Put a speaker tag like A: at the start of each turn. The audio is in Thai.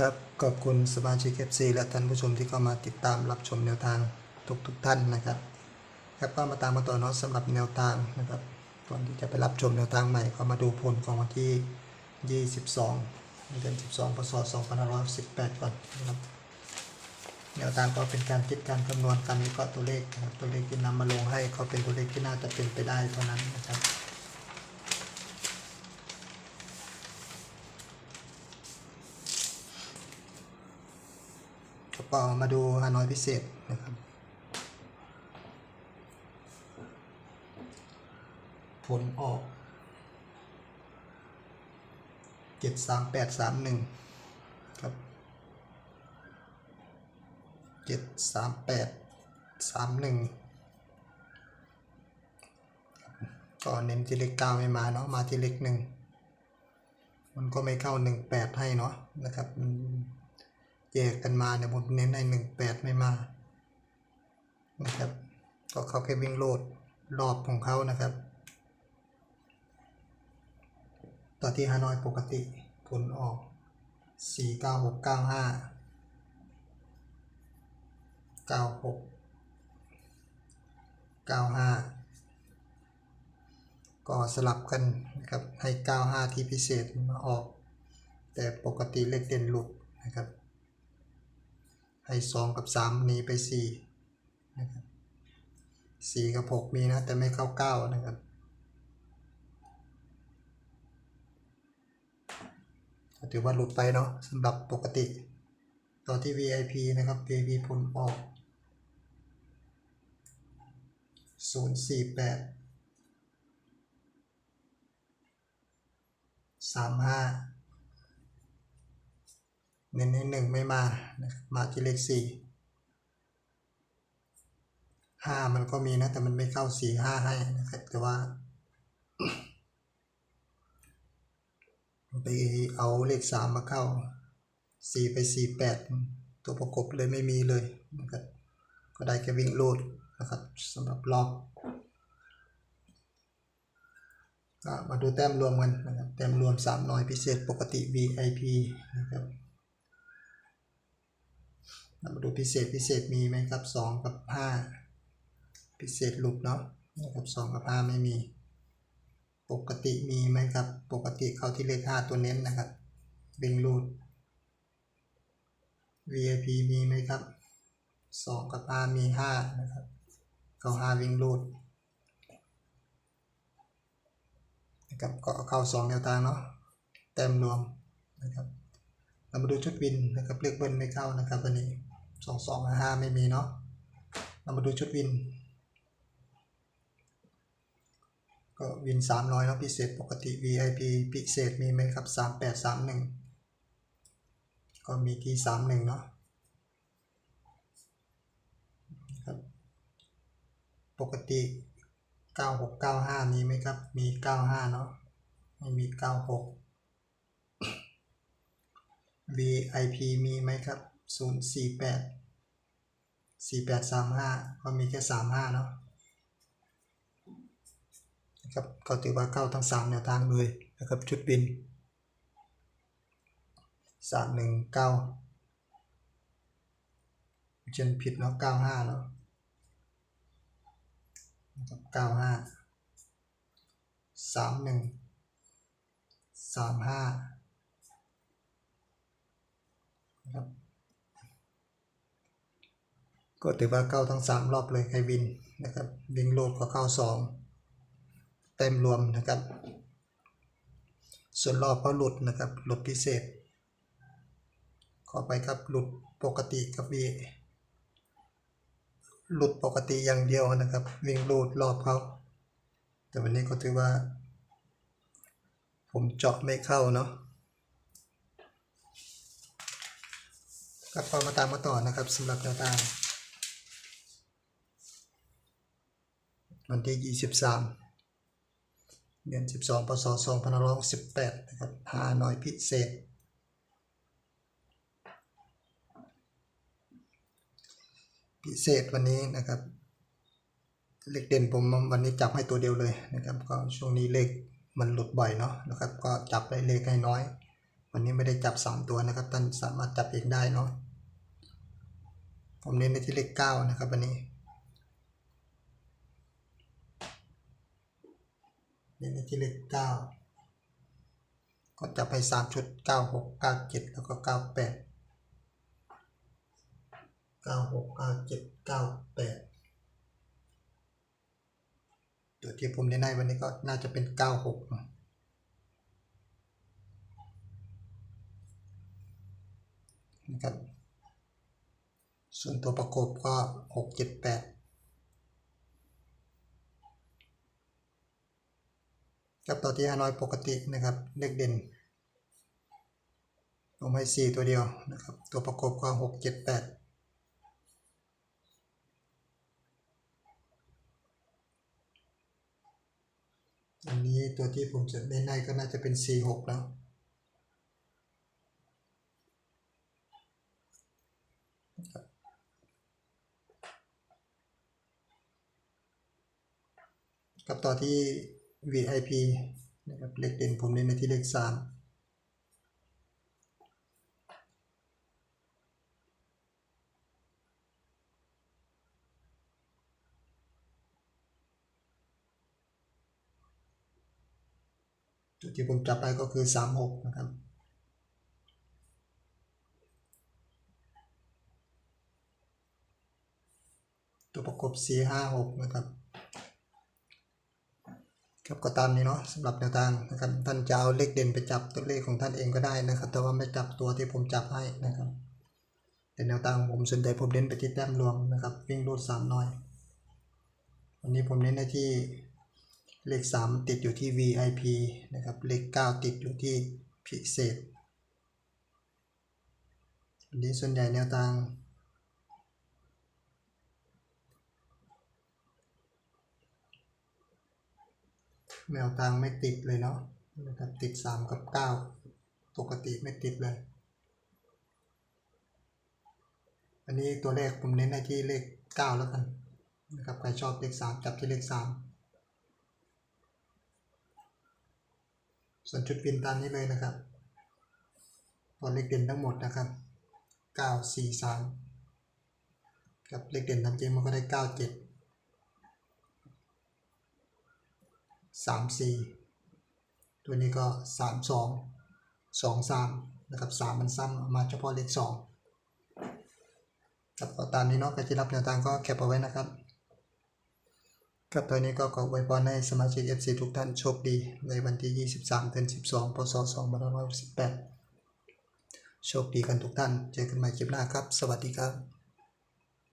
A: ครับขอบคุณสมาชิก FC และท่านผู้ชมที่เข้ามาติดตามรับชมแนวทางทุกทุกๆท่านนะครับ ครับก็มาตามมาต่อเนาะสำหรับแนวทางนะครับก่อนที่จะไปรับชมแนวทางใหม่ก็มาดูผลของวันที่ 22เดือน12พศ2518 ก่อนนะครับแนวทางก็เป็นการคิดการคำนวณการวิเคราะห์ตัวเลขนะครับตัวเลขที่นำมาลงให้ก็เป็นตัวเลขที่น่าจะเป็นไปได้เท่านั้นนะครับ ก็มาดูฮานอยพิเศษนะครับ ผลออกเจ็ดสามแปดสามหนึ่งครับเจ็ดสามแปดสามหนึ่งก็เน้นที่เลขเก้าไม่มาเนาะมาที่เลขหนึ่งมันก็ไม่เข้าหนึ่งแปดให้เนาะนะครับ แยกกันมาเนี่ยผมเน้นให้หนึ่งแปดไม่มานะครับ ก็เขาแค่วิ่งโลดรอบของเขานะครับ ต่อที่ฮานอยปกติผลออกสี่เก้าหกเก้าห้าเก้าหกเก้าห้าก็สลับกันนะครับให้เก้าห้าที่พิเศษมาออก แต่ปกติเลขเด่นหลุดนะครับ ให้สองกับสามหนีไปสี่นะครับสี่กับหกมีนะ แต่ไม่เข้าเก้านะครับถือว่าหลุดไปเนาะสำหรับปกติ ต่อที่ VIP นะครับ VIP ผลออก 048 35 เน้นให้หนึ่งไม่มานะครับมาที่เลขสี่ห้ามันก็มีนะ แต่มันไม่เข้าสี่ห้าให้นะครับแต่ว่าไปเอาเลขสามมาเข้าสี่ไปสี่แปดตัวประกบเลยไม่มีเลยนะครับก็ได้แค่วิ่งโลดนะครับสำหรับรอบก็มาดูแต้มรวมกันนะครับแต้มรวมสามน้อยพิเศษปกติ VIP นะครับ มาดูพิเศษพิเศษมีไหมครับสองกับห้าพิเศษหลุดเนาะนะครับสองกับห้าไม่มี ปกติมีไหมครับ ปกติเข้าที่เลขห้าตัวเน้นนะครับวิ่งรูด VIP มีไหมครับสองกับห้ามีห้านะครับเข้าห้าวิ่งรูดนะครับก็เข้าสองแนวทางเนาะแต้มรวมนะครับเรามาดูชุดวินนะครับเลขเบิ้ลไม่เข้านะครับวันนี้ สองสองห้าไม่มีเนาะเรามาดูชุดวิน ก็วินสามร้อยเนาะพิเศษปกติ VIP พิเศษมีไหมครับสามแปดสามหนึ่งก็มีที่สามหนึ่งเนาะครับปกติเก้าหกเก้าห้ามีไหมครับ มีเก้าห้าเนาะไม่มีเก้าหก VIP มีไหมครับ ศูนย์สี่แปดสี่แปดสามห้าก็มีแค่สามห้าเนาะนะครับก็ถือว่าเข้าทั้งสามแนวทางเลยนะครับชุดบินสามหนึ่งเก้าเช่นผิดเนาะเก้าห้าเนาะนะครับเก้าห้าสามหนึ่งสามห้านะครับ ก็ถือว่าเข้าทั้งสามรอบเลยใครวินนะครับวิ่งโลดก็เข้าสองเต็มรวมนะครับ ส่วนรอบก็หลุดนะครับ หลุดพิเศษ ขอไปครับหลุดปกติกับ V หลุดปกติอย่างเดียวนะครับ วิ่งหลุดรอบเขาแต่วันนี้ก็ถือว่า ผมเจาะไม่เข้าเนาะครับก็มาตามมาต่อนะครับสำหรับแนวทาง วันที่ 23 เดือน 12 พศ 2518 นะครับหาหน่อยพิเศษ พิเศษวันนี้นะครับ เลขเด่นผมวันนี้จับให้ตัวเดียวเลยนะครับ ก็ช่วงนี้เลขมันหลุดบ่อยเนาะนะครับ ก็จับได้เลขให้น้อย วันนี้ไม่ได้จับสามตัวนะครับ ท่านสามารถจับเองได้เนาะผมเน้นในที่เลขเก้านะครับวันนี้เน้นในที่เลขเก้าก็จับไปสามชุดเก้าหกเก้าเจ็ดแล้วก็เก้าแปดเก้าหกเก้าเจ็ดเก้าแปดตัวที่ผมเน้นให้วันนี้ก็น่าจะเป็นเก้าหกนะครับส่วนตัวประกบก็หกเจ็ดแปด ครับต่อที่ฮานอยปกตินะครับเลขเด่นผมให้สี่ตัวเดียวนะครับ ตัวประกอบก็หกเจ็ดแปดอันนี้ตัวที่ผมจะเน้นให้ก็น่าจะเป็นสี่หกแล้ว กับต่อที่ VIP นะครับเลขเด่นผมเน้นในที่เลขสามจุดที่ผมจับไปก็คือสามหกนะครับ ตัวประกบสี่ห้าหกนะครับ ครับก็ตามนี้เนาะสำหรับแนวทางนะครับท่านจะเอาเลขเด่นไปจับตัวเลขของท่านเองก็ได้นะครับ แต่ว่าไม่จับตัวที่ผมจับให้นะครับ แต่แนวทางผมส่วนใหญ่ผมเน้นไปที่แต้มรวมนะครับ วิ่งรูดสามน้อย วันนี้ผมเน้นในที่เลขสามติดอยู่ที่ VIP นะครับ เลขเก้าติดอยู่ที่พิเศษวันนี้ส่วนใหญ่แนวทาง แนวทางไม่ติดเลยเนาะนะครับติด 3 กับ 9 ปกติไม่ติดเลย อันนี้ตัวเลขผมเน้นในที่เลข 9 แล้วกันนะครับใครชอบเลข 3 จับที่เลข 3 ส่วนชุดวินตามนี้เลยนะครับตัวเลขเด่นทั้งหมดนะครับ 9 4 3 กับเลขเด่นทำจริงมันก็ได้ 9 7 สามสี่ตัวนี้ก็สามสองสองสามนะครับสามมันซ้ำมาเฉพาะเลขสองครับก็ตามนี้เนาะใครที่รับแนวทางก็แคปเอาไว้นะครับครับตัวนี้ก็ขออวยพรให้สมาชิก FC ทุกท่านโชคดี ในวันที่ 23เดือน12พศ2568โชคดีกันทุกท่าน เจอกันใหม่คลิปหน้าครับ สวัสดีครับ